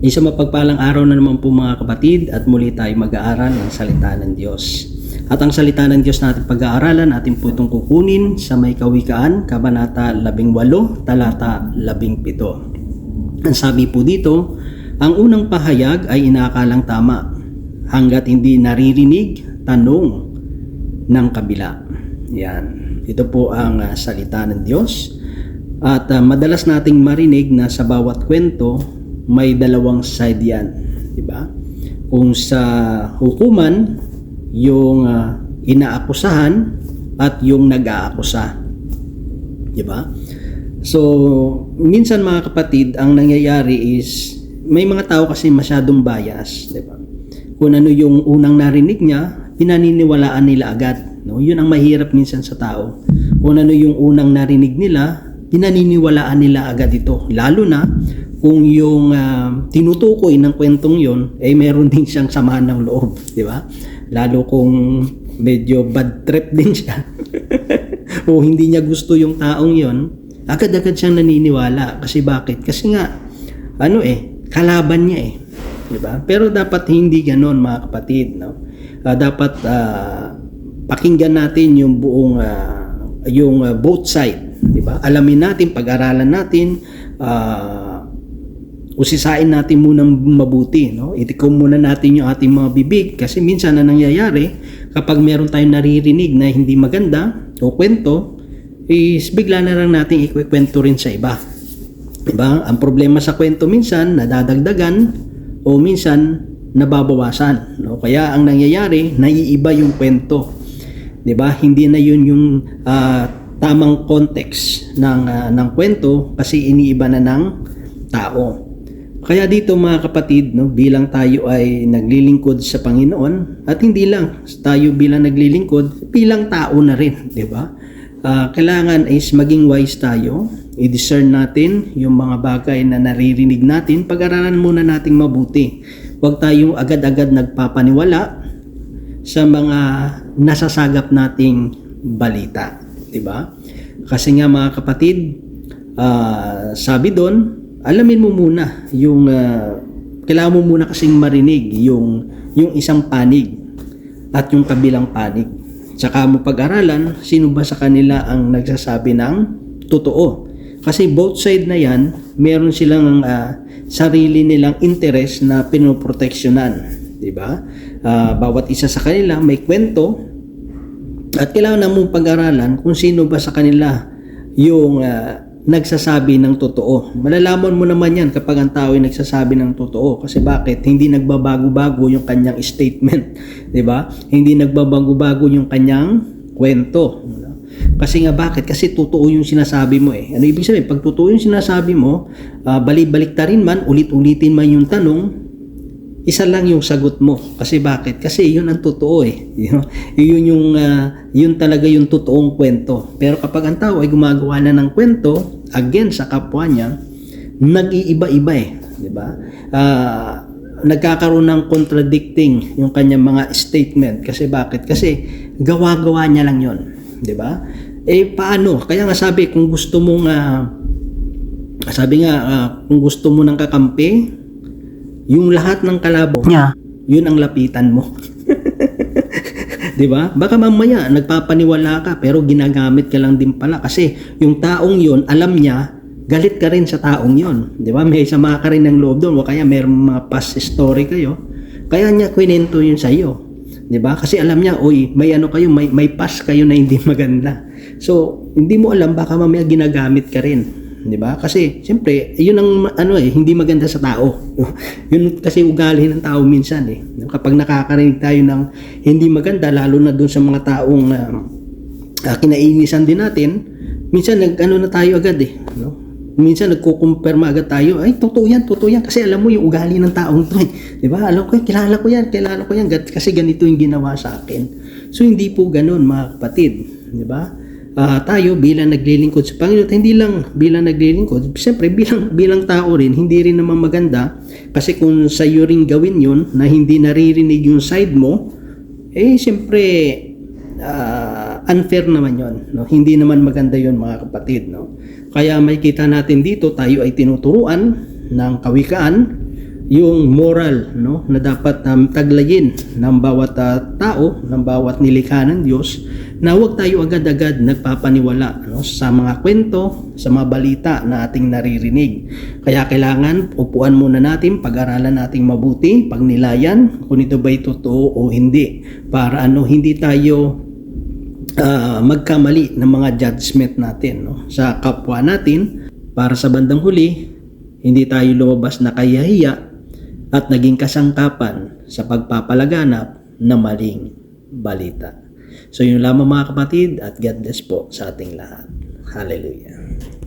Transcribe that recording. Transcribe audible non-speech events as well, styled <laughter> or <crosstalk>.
Isang mapagpalang araw na naman po mga kapatid at muli tayo mag-aaral ng salita ng Diyos. At ang salita ng Diyos natin pag-aaralan, atin po itong kukunin sa may kawikaan, Kabanata 18, talata 17. Ang sabi po dito, ang unang pahayag ay inaakalang tama hanggat hindi naririnig tanong ng kabila. Yan. Ito po ang uh, salita ng Diyos. At uh, madalas nating marinig na sa bawat kwento may dalawang side yan, di ba? Kung sa hukuman, yung uh, inaakusahan at yung nag-aakusa. Di ba? So, minsan mga kapatid, ang nangyayari is may mga tao kasi masyadong bias, di ba? Kung ano yung unang narinig niya, pinaniniwalaan nila agad, no? Yun ang mahirap minsan sa tao. Kung ano yung unang narinig nila, pinaniniwalaan nila agad ito. Lalo na kung yung uh, tinutukoy ng kwentong yon ay eh, meron din siyang samahan ng loob, di ba? Lalo kung medyo bad trip <laughs> din siya o hindi niya gusto yung taong yon agad-agad siyang naniniwala. Kasi bakit? Kasi nga, ano eh, kalaban niya eh. Di ba? Pero dapat hindi ganon mga kapatid. No? Uh, dapat uh, pakinggan natin yung buong, uh, yung uh, both side. Di ba? Alamin natin, pag-aralan natin, uh, usisain natin muna mabuti, no? Itikom muna natin yung ating mga bibig kasi minsan na nangyayari kapag meron tayong naririnig na hindi maganda o kwento, is bigla na lang natin ikwento rin sa iba. Diba? Ang problema sa kwento minsan nadadagdagan o minsan nababawasan. No? Kaya ang nangyayari, naiiba yung kwento. 'Di ba? Hindi na 'yun yung uh, tamang context ng uh, ng kwento kasi iniiba na ng tao. Kaya dito mga kapatid, no, bilang tayo ay naglilingkod sa Panginoon at hindi lang tayo bilang naglilingkod, bilang tao na rin, 'di ba? Uh, kailangan is maging wise tayo, i-discern natin yung mga bagay na naririnig natin, pag-aralan muna nating mabuti. Huwag tayong agad-agad nagpapaniwala sa mga nasasagap nating balita, 'di ba? Kasi nga mga kapatid, uh, sabi doon, alamin mo muna yung uh, kailangan mo muna kasing marinig yung yung isang panig at yung kabilang panig. Tsaka mo pag-aralan sino ba sa kanila ang nagsasabi ng totoo. Kasi both side na yan, meron silang uh, sarili nilang interest na pinoproteksyonan. Di ba? Uh, bawat isa sa kanila may kwento at kailangan mong pag-aralan kung sino ba sa kanila yung uh, nagsasabi ng totoo. Malalaman mo naman yan kapag ang tao ay nagsasabi ng totoo. Kasi bakit? Hindi nagbabago-bago yung kanyang statement. <laughs> ba? Hindi nagbabago-bago yung kanyang kwento. Kasi nga bakit? Kasi totoo yung sinasabi mo eh. Ano ibig sabihin? Pag totoo yung sinasabi mo, uh, balik-balik ta rin man, ulit-ulitin man yung tanong, isa lang yung sagot mo. Kasi bakit? Kasi yun ang totoo eh. <laughs> You? Yun yung, uh, yun talaga yung totoong kwento. Pero kapag ang tao ay gumagawa na ng kwento, again sa kapwa niya, nag-iiba-iba eh. Di ba? Uh, nagkakaroon ng contradicting yung kanyang mga statement. Kasi bakit? Kasi gawa-gawa niya lang yon Di ba? Eh paano? Kaya nga sabi, kung gusto mong, uh, sabi nga, uh, kung gusto mo ng kakampi, yung lahat ng kalabo niya, yun ang lapitan mo. <laughs> 'Di ba? Baka mamaya nagpapaniwala ka pero ginagamit ka lang din pala kasi yung taong yun, alam niya, galit ka rin sa taong yun. 'Di ba? May sama ka rin ng loob doon o kaya mayroong mga past story kayo. Kaya niya kwento yun sa iyo. 'Di ba? Kasi alam niya, oy, may ano kayo, may may past kayo na hindi maganda. So, hindi mo alam baka mamaya ginagamit ka rin. 'Di ba? Kasi siyempre, 'yun ang ano eh, hindi maganda sa tao. <laughs> 'Yun kasi ugali ng tao minsan eh. Kapag nakakarinig tayo ng hindi maganda lalo na doon sa mga taong uh, kinainisan din natin, minsan nag ano na tayo agad eh, no? Minsan nagkukumpirma agad tayo, ay totoo yan, totoo yan kasi alam mo yung ugali ng taong to eh. 'Di ba? Alam ko, kilala ko yan, kilala ko yan kasi ganito yung ginawa sa akin. So hindi po ganoon mga kapatid, 'di ba? Uh, tayo bilang naglilingkod sa Panginoon, hindi lang bilang naglilingkod, siyempre bilang, bilang tao rin, hindi rin naman maganda kasi kung sa iyo rin gawin yun na hindi naririnig yung side mo, eh siyempre uh, unfair naman yon no? Hindi naman maganda yon mga kapatid. No? Kaya may kita natin dito, tayo ay tinuturuan ng kawikaan yung moral no na dapat um, taglayin ng bawat ah, tao, ng bawat nilikha ng Diyos na huwag tayo agad-agad nagpapaniwala no, sa mga kwento, sa mga balita na ating naririnig. Kaya kailangan upuan muna natin, pag-aralan nating mabuti, pagnilayan kung ito ba'y totoo o hindi para ano hindi tayo ah, magkamali ng mga judgment natin no, sa kapwa natin para sa bandang huli hindi tayo lumabas na kayahiya at naging kasangkapan sa pagpapalaganap na maling balita. So yun lamang mga kapatid at God bless po sa ating lahat. Hallelujah.